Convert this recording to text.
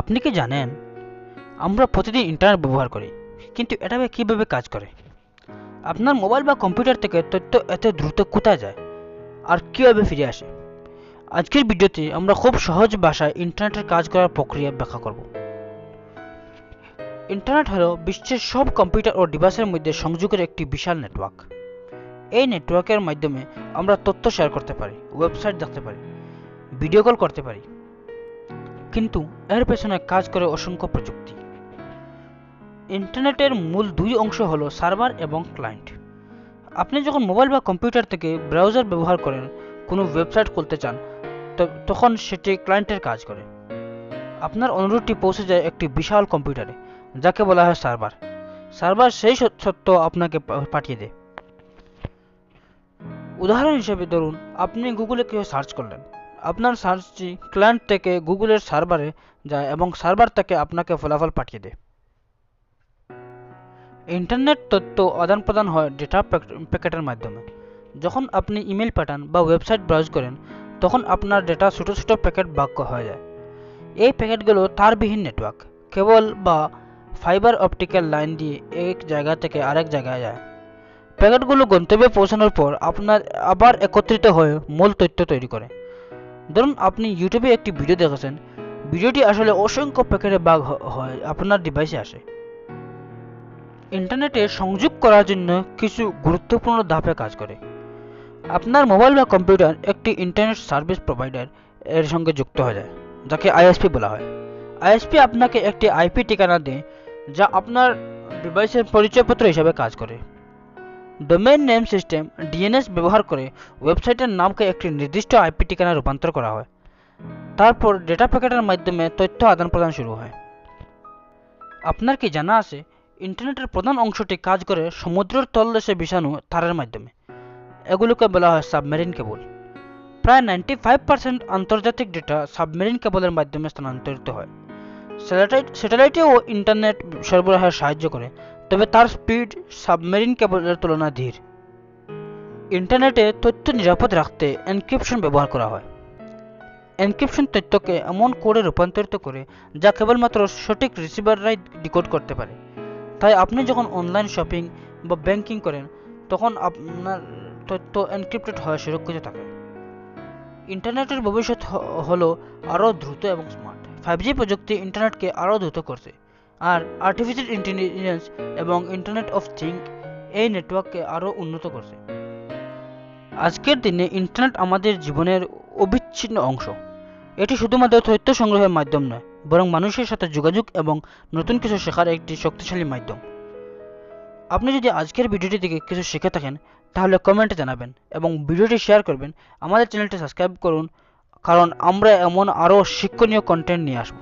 আপনি কি জানেন? আমরা প্রতিদিন ইন্টারনেট ব্যবহার করি, কিন্তু এটা কীভাবে কাজ করে? আপনার মোবাইল বা কম্পিউটার থেকে তথ্য এত দ্রুত কোথায় যায়? আর কীভাবে ফিরে আসে? আজকের ভিডিওতে আমরা খুব সহজ ভাষায় ইন্টারনেটের কাজ করার প্রক্রিয়া ব্যাখ্যা করব। ইন্টারনেট হলো বিশ্বের সব কম্পিউটার ও ডিভাইসের মধ্যে সংযোগের একটি বিশাল নেটওয়ার্ক এই নেটওয়ার্কের মাধ্যমে আমরা তথ্য শেয়ার করতে পারি ওয়েবসাইট দেখতে পারি ভিডিও কল করতে পারি কিন্তু এর পেছনে কাজ করে অসংখ্য প্রযুক্তি। ইন্টারনেটের মূল দুই অংশ হলো সার্ভার এবং ক্লায়েন্ট। আপনি যখন মোবাইল বা কম্পিউটার থেকে ব্রাউজার ব্যবহার করেন, কোনো ওয়েবসাইট খুলতে চান তখন সেটি ক্লায়েন্টের কাজ করে। আপনার অনুরোধটি পৌঁছে যায় একটি বিশাল কম্পিউটারে, যাকে বলা হয় সার্ভার। সার্ভার সেই সত- সত্য আপনাকে পাঠিয়ে দেয়। উদাহরণ হিসেবে ধরুন, আপনি গুগলে কেউ সার্চ করলেন। আপনার সার্চটি ক্লায়েন্ট থেকে গুগলের সার্ভারে যায় এবং সার্ভার থেকে আপনাকে ফলাফল পাঠিয়ে দেয়। ইন্টারনেট তথ্য আদান প্রদান হয় ডেটা প্যাকেটের মাধ্যমে। যখন আপনি ইমেল পাঠান বা ওয়েবসাইট ব্রাউজ করেন, তখন আপনার ডেটা ছোটো ছোটো প্যাকেট বাক্য হয়ে যায়। এই প্যাকেটগুলো তারবিহীন নেটওয়ার্ক, কেবল বা ফাইবার অপটিক্যাল লাইন দিয়ে এক জায়গা থেকে আরেক জায়গায় যায়। প্যাকেটগুলো গন্তব্যে পৌঁছানোর পর আপনার আবার একত্রিত হয়ে মূল তথ্য তৈরি করে। ধরুন আপনি ইউটিউবে একটি ভিডিও দেখেছেন। ভিডিওটি আসলে অসংখ্য প্যাকেটে হ- হয়, আপনার ডিভাইসে আসে। ইন্টারনেটে সংযোগ করার জন্য কিছু গুরুত্বপূর্ণ ধাপে কাজ করে। আপনার মোবাইল বা কম্পিউটার একটি ইন্টারনেট সার্ভিস প্রোভাইডার এর সঙ্গে যুক্ত হয়ে যায়, যাকে আইএসপি বলা হয়। আইএসপি আপনাকে একটি আইপি ঠিকানা দেয়, যা আপনার ডিভাইসের পরিচয়পত্র হিসাবে কাজ করে। ডোমেইন নেম সিস্টেম ডিএনএস ব্যবহার করে ওয়েবসাইটের নামকে একটি নির্দিষ্ট আইপি ঠিকানা রূপান্তর করা হয়। তারপর ডেটা প্যাকেটের মাধ্যমে তথ্য আদান প্রদান শুরু হয়। আপনার কি জানা আছে, ইন্টারনেটের প্রধান অংশটি কাজ করে সমুদ্রের তলদেশে বিছানো তারের মাধ্যমে। এগুলোকে বলা হয় সাবমেরিন কেবল। প্রায় নাইনটি ফাইভ পার্সেন্ট আন্তর্জাতিক ডেটা সাবমেরিন কেবলের মাধ্যমে স্থানান্তরিত হয়। স্যাটেলাইট স্যাটেলাইটেও ইন্টারনেট সরবরাহে সাহায্য করে। তবে তার স্পিড সাবমেরিন কেবলের তুলনায় ধীর ইন্টারনেটে তথ্য নিরাপদ রাখতে এনক্রিপশন ব্যবহার করা হয়। এনক্রিপশন তথ্যকে এমন কোডে রূপান্তরিত করে যা কেবলমাত্র সঠিক রিসিভাররাই ডিকোড করতে পারে। তাই আপনি যখন অনলাইন শপিং বা ব্যাংকিং করেন, তখন আপনার তথ্য এনক্রিপ্টেড হয়ে সুরক্ষিত থাকে। ইন্টারনেটের ভবিষ্যৎ হলো আরও দ্রুত এবং স্মার্ট ফাইভ জি প্রযুক্তি ইন্টারনেটকে আরও দ্রুত করছে। আর আর্টিফিশিয়াল ইন্টেলিজেন্স এবং ইন্টারনেট অফ থিঙ্ক এই নেটওয়ার্ককে আরও উন্নত করছে। আজকের দিনে ইন্টারনেট আমাদের জীবনের অবিচ্ছিন্ন অংশ। এটি শুধুমাত্র তথ্য সংগ্রহের মাধ্যম নয়, বরং মানুষের সাথে যোগাযোগ এবং নতুন কিছু শেখার একটি শক্তিশালী মাধ্যম। আপনি যদি আজকের ভিডিওটি থেকে কিছু শিখে থাকেন, তাহলে কমেন্টে জানাবেন এবং ভিডিওটি শেয়ার করবেন। আমাদের চ্যানেলটি সাবস্ক্রাইব করুন, কারণ আমরা এমন আরও শিক্ষণীয় কন্টেন্ট নিয়ে আসব।